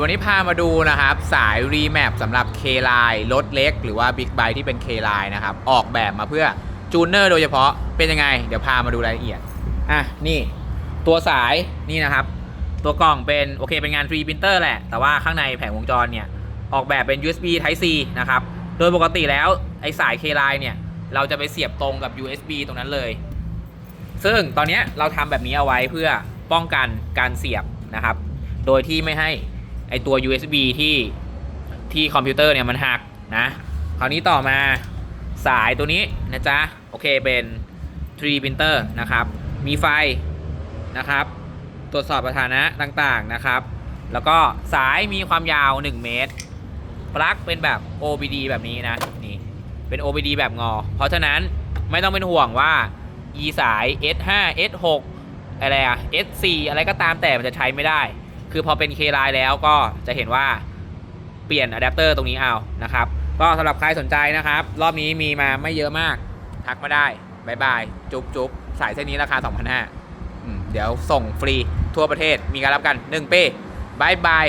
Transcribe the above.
วันนี้พามาดูนะครับ สายรีแมปสำหรับ k l i n รถเล็ก หรือว่า Big Bike ที่เป็น k l i n นะครับ ออกแบบมาเพื่อจูเนอร์โดยเฉพาะเป็นยังไง เดี๋ยวพามาดูรายละเอียด อะ นี่ ตัวสายนี่นะครับ ตัวกล่องเป็น โอเคเป็นงาน3 printer แหละ แต่ว่าข้างในแผงวงจรเนี่ย ออกแบบเป็น USB Type C นะครับ โดยปกติแล้วไอสาย k l i n เนี่ย เราจะไปเสียบตรงกับ USB ตรงนั้นเลย ซึ่งตอนนี้เราทำแบบนี้เอาไว้เพื่อป้องกันการเสียบนะครับ โดยที่ไม่ให้ ไอตัว USB ที่ที่คอมพิวเตอร์เนี่ยมันหักนะ คราวนี้ต่อมาสายตัวนี้นะจ๊ะ โอเคเป็น3 printer นะครับ มีไฟนะครับ ตรวจสอบสถานะต่างๆนะครับ แล้วก็สายมีความยาว 1 เมตร ปลั๊กเป็นแบบ OBD แบบนี้นะนี่เป็น OBD แบบงอ เพราะฉะนั้นไม่ต้องเป็นห่วงว่า e สาย S5 S6 อะไรอะ S4 อะไรก็ตามแต่มันจะใช้ไม่ได้ คือพอเป็น K-Line แล้วก็จะเห็นว่าเปลี่ยนอะแดปเตอร์ตรงนี้เอานะครับ ก็สำหรับใครสนใจนะครับ รอบนี้มีมาไม่เยอะมาก ทักมาได้บายบาย จุ๊บจุ๊บสายเส้นนี้ราคา 2,500เดี๋ยวส่งฟรีทั่วประเทศมีการรับกัน 1 ปีบายบาย